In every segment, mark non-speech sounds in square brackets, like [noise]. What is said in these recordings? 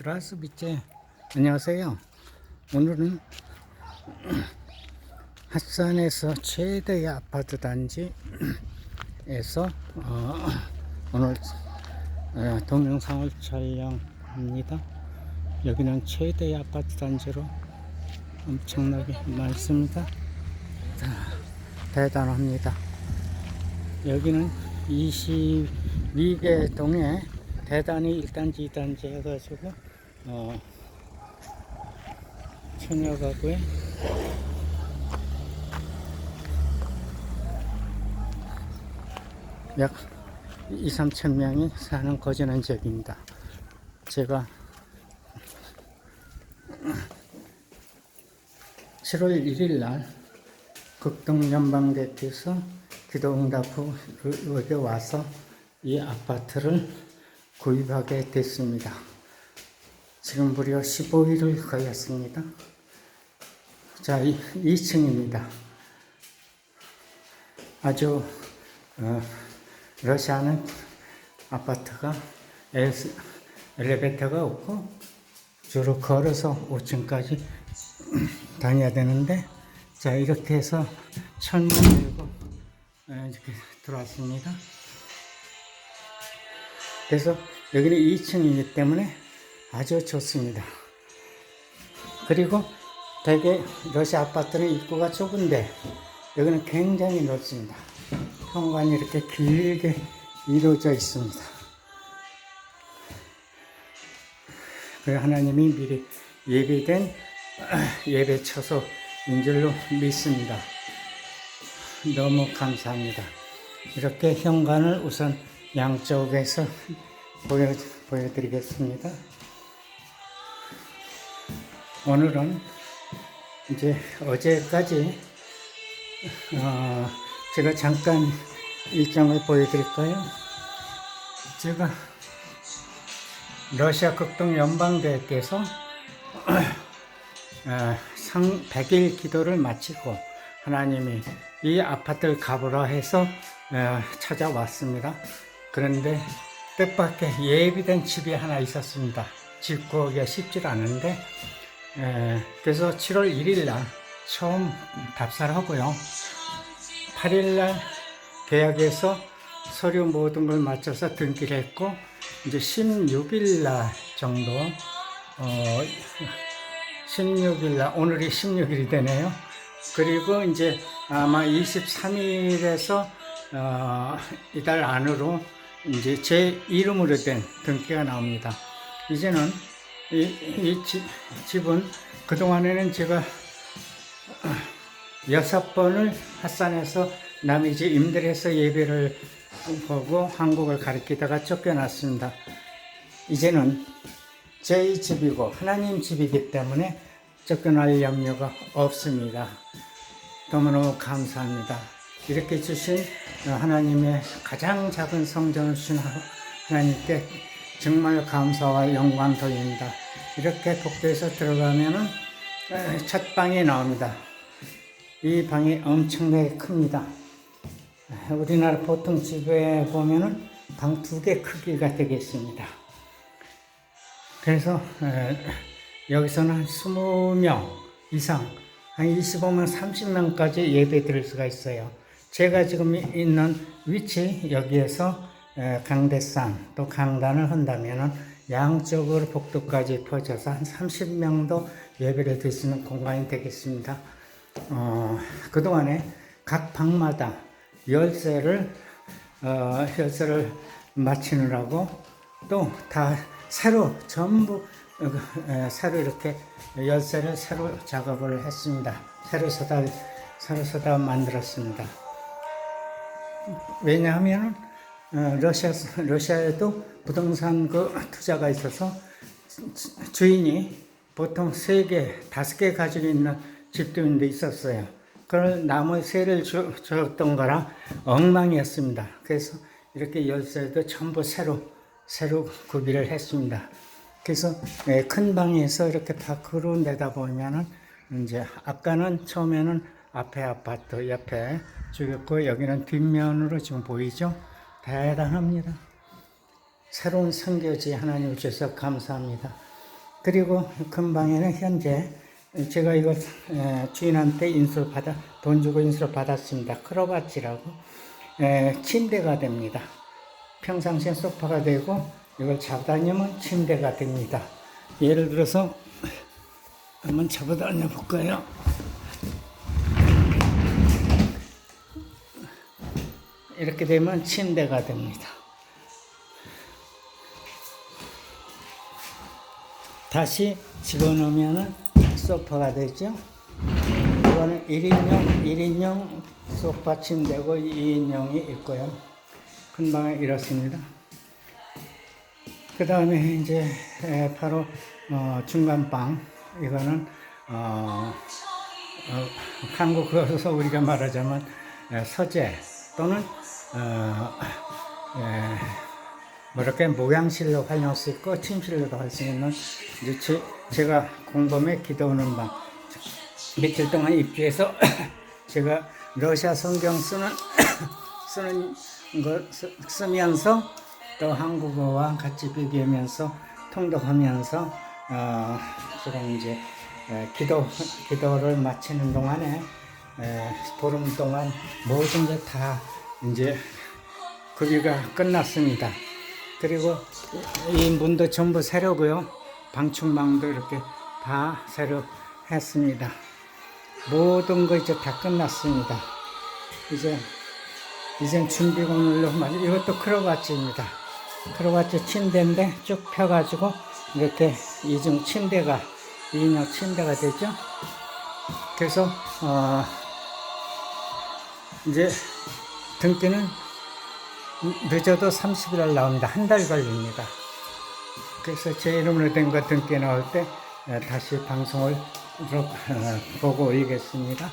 드라스비체 안녕하세요. 오늘은 [clears throat] 핫산에서 최대의 아파트 단지에서 어, [clears throat] 오늘 어, 동영상을 촬영합니다. 여기는 최대의 아파트 단지로 엄청나게 많습니다. 자, 대단합니다. 여기는 22개 동에 대단히 1단지, 2단지 해가지고, 어, 천여가구에 약 2, 3천 명이 사는 거주는 지역입니다. 제가 7월 1일 날 극동 연방대표에서 기도응답 후 여기 와서 이 아파트를 구입하게 됐습니다. 지금 무려 15일을 거였습니다. 자, 2층입니다. 아주 어, 러시아는 아파트가 엘스- 엘리베이터가 없고 주로 걸어서 5층까지 [clears throat] 다녀야 되는데 자 이렇게 해서 철문 열고 어, 이렇게 들어왔습니다. 그래서 여기는 2층이기 때문에 아주 좋습니다. 그리고 대개 러시아 아파트는 입구가 좁은데 여기는 굉장히 넓습니다. 현관이 이렇게 길게 이루어져 있습니다. 그 하나님이 미리 예비된 [clears throat] 예배 처소인 줄로 믿습니다. 너무 감사합니다. 이렇게 현관을 우선 양쪽에서 보여, 보여드리겠습니다. 오늘은 이제 어제까지 어, 제가 잠깐 일정을 보여드릴까요? 제가 러시아 극동 연방대회께서 어, 상 100일 기도를 마치고 하나님이 이 아파트를 가보라 해서 어, 찾아왔습니다. 그런데 뜻밖의 예비된 집이 하나 있었습니다. 집 구하기가 쉽지 않은데 에, 그래서 7월 1일 날 처음 답사를 하고요. 8일 날 계약해서 서류 모든 걸 마쳐서 등기를 했고 이제 16일 날 정도 어 16일 날 오늘이 16일이 되네요. 그리고 이제 아마 23일에서 어, 이달 안으로 이제 제 이름으로 된 등기가 나옵니다. 이제는 이, 이 집, 집은 그동안에는 제가 여섯 번을 핫산에서 남의 집 임대해서 예배를 보고 한국을 가리키다가 쫓겨났습니다. 이제는 제 집이고 하나님 집이기 때문에 쫓겨날 염려가 없습니다. 너무너무 감사합니다. 이렇게 주신 하나님의 가장 작은 성전을 주신 하나님께 정말 감사와 영광 돌립니다. 이렇게 복도에서 들어가면은 첫 방이 나옵니다. 이 방이 엄청나게 큽니다. 우리나라 보통 집에 보면은 방 두 개 크기가 되겠습니다. 그래서 여기서는 한 20명 이상, 한 25명, 30명까지 예배 드릴 수가 있어요. 제가 지금 있는 위치 여기에서 강대산 또 강단을 한다면은 양쪽으로 복도까지 퍼져서 한 30명도 예배를 있는 공간이 되겠습니다. 어, 그동안에 각 방마다 열쇠를 어, 열쇠를 맞추느라고 또 다 새로 전부 어, 새로 이렇게 열쇠를 새로 작업을 했습니다. 새로 서다 새로 서다 만들었습니다. 왜냐하면 어, 러시아 러시아에도 부동산 그 투자가 있어서 주인이 보통 세 개, 다섯 개 가지고 있는 집들인데 있었어요. 그걸 나무 세를 주, 줬던 거랑 엉망이었습니다. 그래서 이렇게 열쇠도 전부 새로 새로 구비를 했습니다. 그래서 예, 큰 방에서 이렇게 밖으로 내다보면은 이제 아까는 처음에는 앞에 아파트 옆에 죽였고 여기는 뒷면으로 지금 보이죠? 대단합니다. 새로운 선교지 하나님 주셔서 감사합니다. 그리고 큰 방에는 현재 제가 에, 주인한테 인수를 받아 돈 주고 인수를 받았습니다. 크로바치라고 에, 침대가 됩니다. 평상시엔 소파가 되고 이걸 잡다니면 침대가 됩니다. 예를 들어서 한번 잡아다녀 볼까요? 이렇게 되면 침대가 됩니다. 다시 집어넣으면 소파가 되죠. 이거는 1인용, 1인용 소파 침대고 2인용이 있고요. 큰 방에 이렇습니다. 그 다음에 이제 에, 바로 어, 중간방 이거는 어, 어, 한국어서 우리가 말하자면 에, 서재 또는 어, 에, 뭐랄까 모양실로 활용할 수 있고 침실로도 할 수 있는 이제 제, 제가 공범에 기도하는 방. 며칠 동안 입주해서 [coughs] 제가 러시아 성경 쓰는 [coughs] 쓰는 거 쓰, 쓰면서 또 한국어와 같이 비교하면서 통독하면서 어, 지금 이제 에, 기도 기도를 마치는 동안에 에, 보름 동안 모든 게 다 이제 급여가 끝났습니다. 그리고 이 문도 전부 새로고요. 방충망도 이렇게 다 새로 했습니다. 모든 거 이제 다 끝났습니다. 이제 이젠 준비공을로 맞 이것도 크로바치입니다. 크로바치 침대인데 쭉 펴가지고 이렇게 이중 침대가 이인용 침대가 되죠. 그래서 어 이제 등기는 늦어도 30일 나옵니다. 한 달 걸립니다. 그래서 제 이름으로 된 거 등기 나올 때 에, 다시 방송을 어, 보고 올리겠습니다.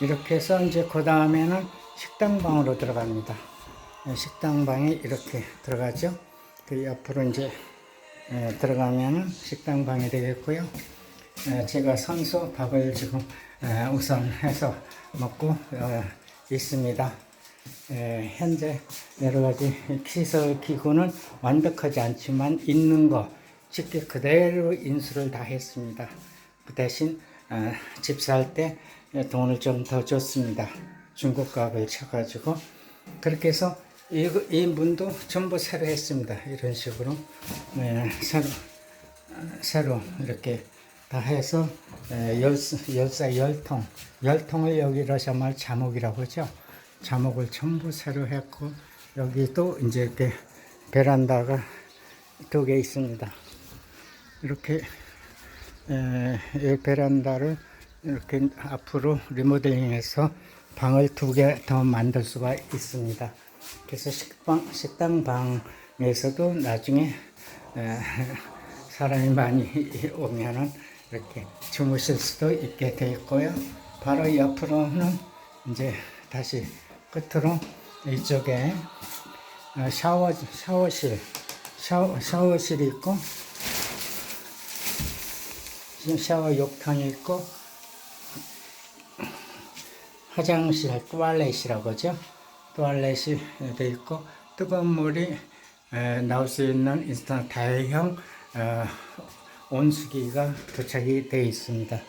이렇게 해서 이제 그 다음에는 식당방으로 들어갑니다. 에, 식당방이 이렇게 들어가죠. 그 옆으로 이제 에, 들어가면은 식당방이 되겠고요. 에, 제가 선수 밥을 지금 에, 우선 해서 먹고 어, 있습니다. 에, 현재 여러 가지 시설 기구는 완벽하지 않지만 있는 거 쉽게 그대로 인수를 다 했습니다. 그 대신 어, 집살 때 돈을 좀 더 줬습니다. 중국 값을 쳐가지고 그렇게 해서 이, 이 문도 전부 새로 했습니다. 이런 식으로 네, 새로 새로 이렇게 다 해서 열사 열통 열통을 여기 러시아말 자목이라고 하죠. 자목을 전부 새로 했고 여기 또 이제 이렇게 베란다가 두 개 있습니다. 이렇게 에, 이 베란다를 이렇게 앞으로 리모델링해서 방을 두 개 더 만들 수가 있습니다. 그래서 식당 식당 방에서도 나중에 에, 사람이 많이 [laughs] 오면은 이렇게 주무실 수도 있게 되어 있고요. 바로 옆으로는 이제 다시 끝으로 이쪽에 아, 샤워, 샤워실, 샤워, 샤워실이 있고, 샤워 욕탕이 있고, 화장실, 뚜알렛이라고 하죠. 뚜알렛이 되어 있고, 뜨거운 물이 나올 수 있는 인스턴트 다회형 어, 온수기가 도착이 되어 있습니다.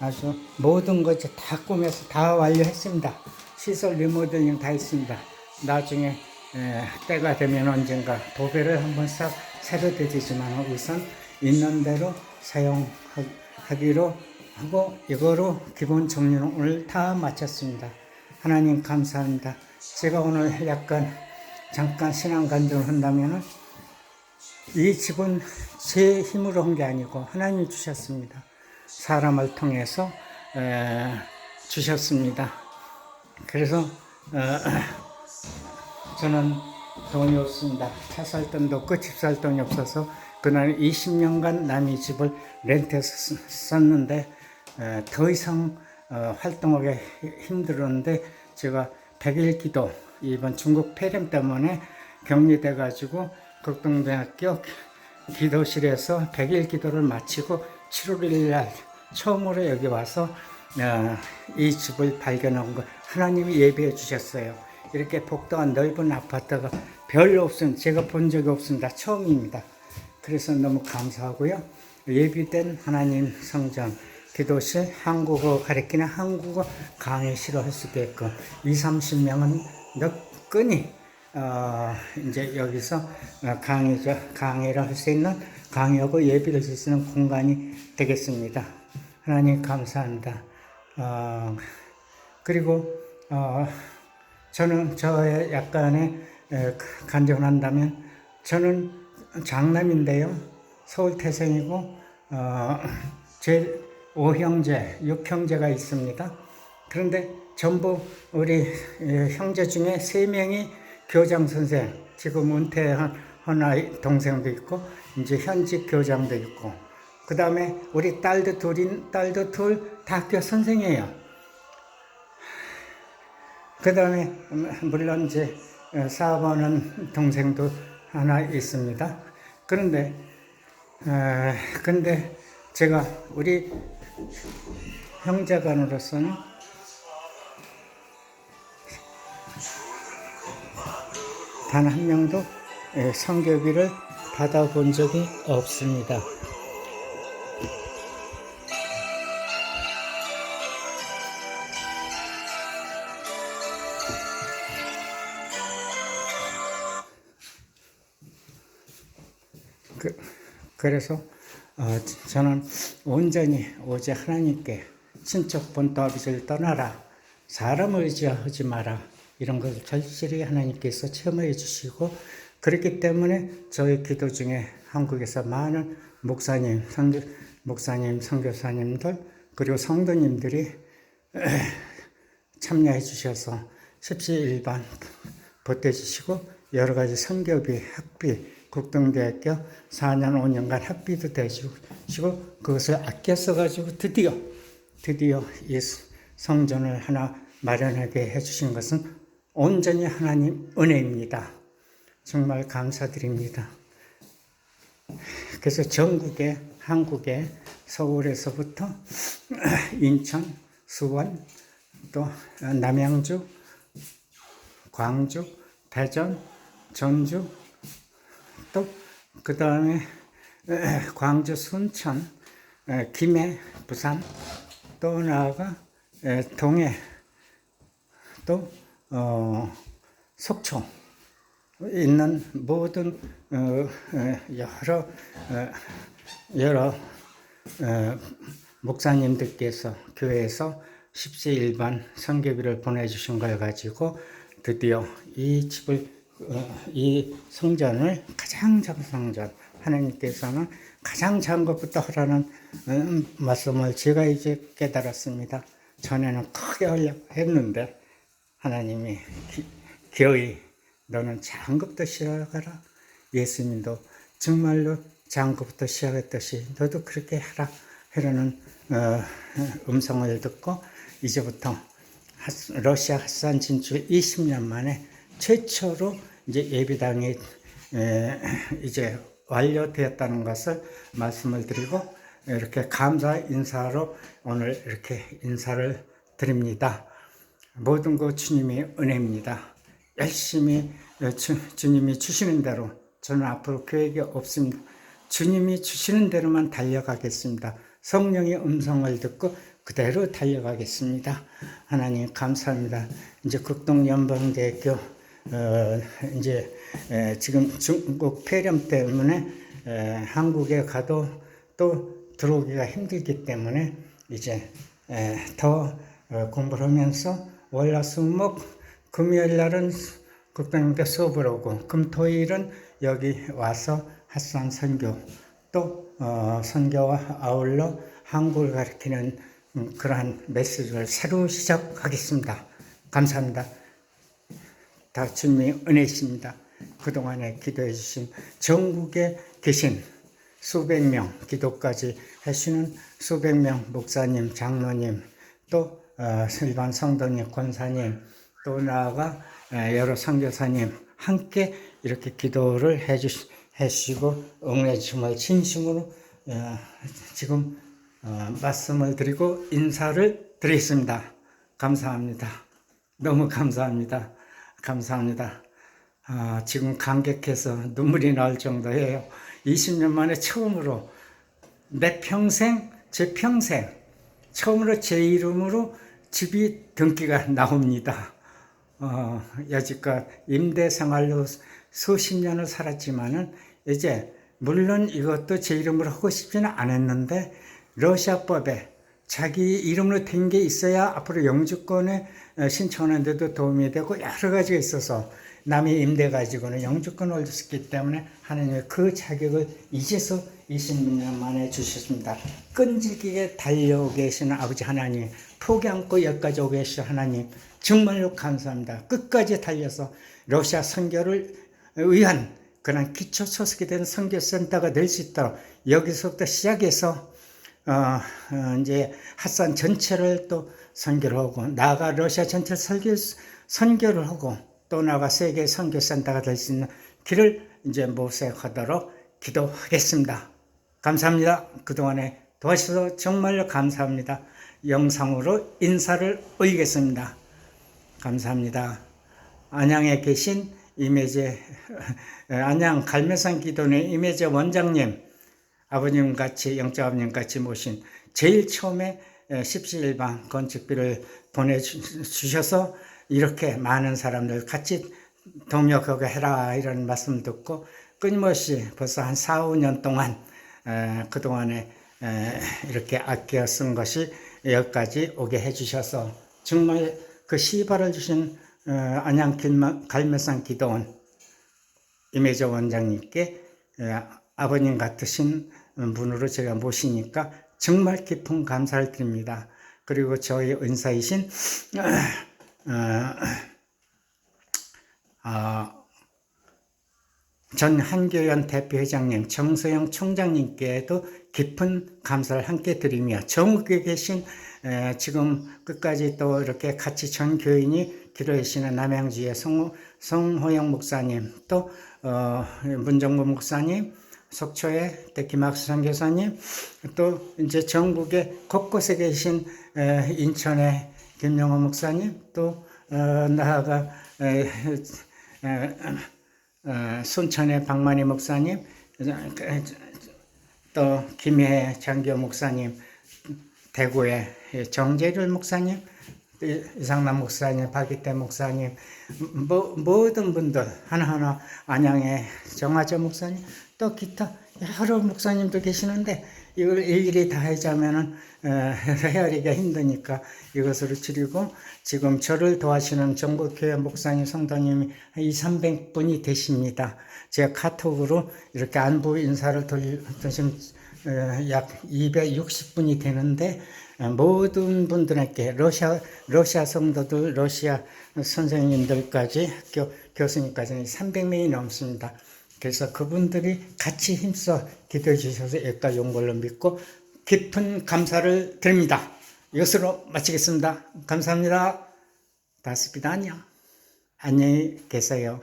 아주 모든 것 이제 다 꾸며서 다 완료했습니다. 시설 리모델링 다 했습니다. 나중에 에, 때가 되면 언젠가 도배를 한번 싹 새로 되지만 우선 있는 대로 사용하기로 하고 이거로 기본 정리는 오늘 다 마쳤습니다. 하나님 감사합니다. 제가 오늘 약간 잠깐 신앙 간증을 한다면은 이 집은 제 힘으로 한 게 아니고 하나님이 주셨습니다. 사람을 통해서 에, 주셨습니다. 그래서 어, [clears throat] 저는 돈이 없습니다. 차 살 돈도 없고 집 살 돈이 없어서 그날 20년간 남의 집을 렌트해서 쓰- 썼는데 에, 더 이상 어, 활동하기 힘들었는데 제가 100일 기도 이번 중국 폐렴 때문에 격리돼 가지고 극동대학교 기도실에서 100일 기도를 마치고 7월 1일 날 처음으로 여기 와서 어, 이 집을 발견한 거 하나님이 예배해 주셨어요. 이렇게 복도가 넓은 아파트가 별로 없습니다. 제가 본 적이 없습니다. 처음입니다. 그래서 너무 감사하고요. 예비된 하나님 성전, 기도실, 한국어 가리키는 한국어 강의실을 할 수도 있고 2, 30명은 너끈히 어, 이제 여기서 어, 강의죠, 강의를 할 수 있는 강의하고 예비를 할 수 있는 공간이 되겠습니다. 하나님 감사합니다. 어, 그리고 어, 저는 저의 약간의 에, 간증한다면 저는 장남인데요. 서울 태생이고 어, 제 5형제, 6형제가 있습니다. 그런데 전부 우리 에, 형제 중에 3명이 교장 선생, 지금 은퇴한 하나의 동생도 있고 이제 현직 교장도 있고 그 다음에 우리 딸도 둘인 딸도 둘 다 학교 선생이에요. 그 다음에 물론 이제 사업하는 동생도 하나 있습니다. 그런데 에, 근데 제가 우리 형제간으로서는 단 한 명도 에, 성교비를 받아본 적이 없습니다. 그, 그래서 어, 저는 온전히 오직 하나님께 친척 본토 아버지를 떠나라 사람을 의지하지 마라 이런 것을 절실히 하나님께서 체험해 주시고 그렇기 때문에 저희 기도 중에 한국에서 많은 목사님, 선교, 목사님, 선교사님들 그리고 성도님들이 [clears throat] 참여해 주셔서 십시일반 보태주시고 여러 가지 선교비, 학비, 국동대학교 4년, 5년간 학비도 대주시고 그것을 아껴 써가지고 드디어 드디어 이 성전을 하나 마련하게 해주신 것은 온전히 하나님 은혜입니다. 정말 감사드립니다. 그래서 전국에 한국에 서울에서부터 [clears throat] 인천, 수원, 또 남양주, 광주, 대전, 전주, 또 그 다음에 [clears throat] 광주, 순천, 에, 김해, 부산, 또 나아가 에, 동해, 또 어, 속초 있는 모든 어, 에, 여러 어, 여러 어, 목사님들께서 교회에서 십시일반 성교비를 보내주신 걸 가지고 드디어 이 집을 어, 이 성전을 가장 작은 성전 하나님께서는 가장 작은 것부터 하라는 음, 말씀을 제가 이제 깨달았습니다. 전에는 크게 하려고 했는데 하나님이 기, 기어이 너는 것부터 시작하라. 예수님도 정말로 작은 것부터 시작했듯이 너도 그렇게 하라. 하라는 어, 음성을 듣고 이제부터 핫- 러시아 핫산 진출 20년 만에 최초로 이제 예비당이 에, 이제 완료되었다는 것을 말씀을 드리고 이렇게 감사 인사로 오늘 이렇게 인사를 드립니다. 모든 것 주님의 은혜입니다. 열심히 어, 주, 주님이 주시는 대로 저는 앞으로 계획이 없습니다. 주님이 주시는 대로만 달려가겠습니다. 성령의 음성을 듣고 그대로 달려가겠습니다. 하나님 감사합니다. 이제 극동연방대학교 어, 이제 에, 지금 중국 폐렴 때문에 에, 한국에 가도 또 들어오기가 힘들기 때문에 이제 에, 더 어, 공부를 하면서 월화수목 금요일 날은 국방대 수업을 오고 금토일은 여기 와서 핫산 선교 또 어, 선교와 아울러 한국을 가리키는 음, 그러한 메시지를 새로 시작하겠습니다. 감사합니다. 다 주님의 은혜십니다. 그동안에 기도해 주신 전국에 계신 수백 명 기도까지 하시는 수백 명 목사님, 장로님, 또 어, 일반 성도님, 권사님, 또 나아가 에, 여러 선교사님 함께 이렇게 기도를 해주시, 해주시고 응해 주심을 진심으로 어, 지금 어, 말씀을 드리고 인사를 드리겠습니다. 감사합니다. 너무 감사합니다. 감사합니다. 아, 지금 감격해서 눈물이 나올 정도예요. 20년 만에 처음으로 내 평생, 제 평생, 처음으로 제 이름으로 집이 등기가 나옵니다. 어, 여지껏 임대 생활로 수십 년을 살았지만은 이제 물론 이것도 제 이름으로 하고 싶지는 않았는데 러시아법에 자기 이름으로 된 게 있어야 앞으로 영주권에 어, 신청하는데도 도움이 되고 여러 가지가 있어서 남의 임대 가지고는 영주권을 얻을 수 있기 때문에 하나님의 그 자격을 이제서 26년 만에 주셨습니다. 끈질기게 달려오고 계시는 아버지 하나님, 포기 않고 여기까지 오게 계신 하나님, 정말로 감사합니다. 끝까지 달려서 러시아 선교를 위한 그런 기초 소속이 된 선교센터가 될 수 있도록 여기서부터 시작해서 어, 어, 이제 핫산 전체를 또 선교를 하고 나아가 러시아 전체를 설교, 선교를 하고 또 나아가 세계 선교센터가 될 수 있는 길을 이제 모색하도록 기도하겠습니다. 감사합니다. 그동안에 도와주셔서 정말로 감사합니다. 영상으로 인사를 올리겠습니다. 감사합니다. 안양에 계신 임혜재 안양 갈매산 기도회 임혜재 원장님 아버님 같이 영적 아버님 같이 모신 제일 처음에 십시일방 건축비를 보내주셔서 이렇게 많은 사람들 같이 동역하게 해라 이런 말씀 듣고 끊임없이 벌써 한 4, 5년 동안 에, 그동안에 에, 이렇게 아껴 쓴 것이 여기까지 오게 해주셔서 정말 그 시발을 주신 어, 안양 갈매산 기도원 임혜재 원장님께 에, 아버님 같으신 분으로 제가 모시니까 정말 깊은 감사를 드립니다. 그리고 저희 은사이신 어, 어, 전 한교연 대표회장님, 정서영 총장님께도 깊은 감사를 함께 드리며 전국에 계신 에, 지금 끝까지 또 이렇게 같이 전 교인이 기도해 주시는 남양주의 성, 성호영 목사님, 또 어, 문정부 목사님, 속초의 대기막수 선교사님, 또 이제 전국에 곳곳에 계신 에, 인천의 김영호 목사님, 또 어, 나아가 에, 에, 어, 순천의 박만희 목사님, 또 김해 장교 목사님, 대구의 정재률 목사님, 이상남 목사님, 박이태 목사님, 뭐, 모든 분들 하나하나 안양의 정화조 목사님, 또 기타 여러 목사님도 계시는데 이걸 일일이 다 하자면은 어, [laughs] 헤아리기가 힘드니까 이것으로 줄이고 지금 저를 도와주시는 전국교회 목사님 성도님이 한 2, 300분이 되십니다. 제가 카톡으로 이렇게 안부 인사를 돌리신 어, 약 260분이 되는데 어, 모든 분들에게 러시아 러시아 성도들, 러시아 선생님들까지 학교 교수님까지 300명이 넘습니다. 그래서 그분들이 같이 힘써 기도해 주셔서 여기까지 온 걸로 믿고 깊은 감사를 드립니다. 이것으로 마치겠습니다. 감사합니다. 다스비다 안녕. 안녕히 계세요.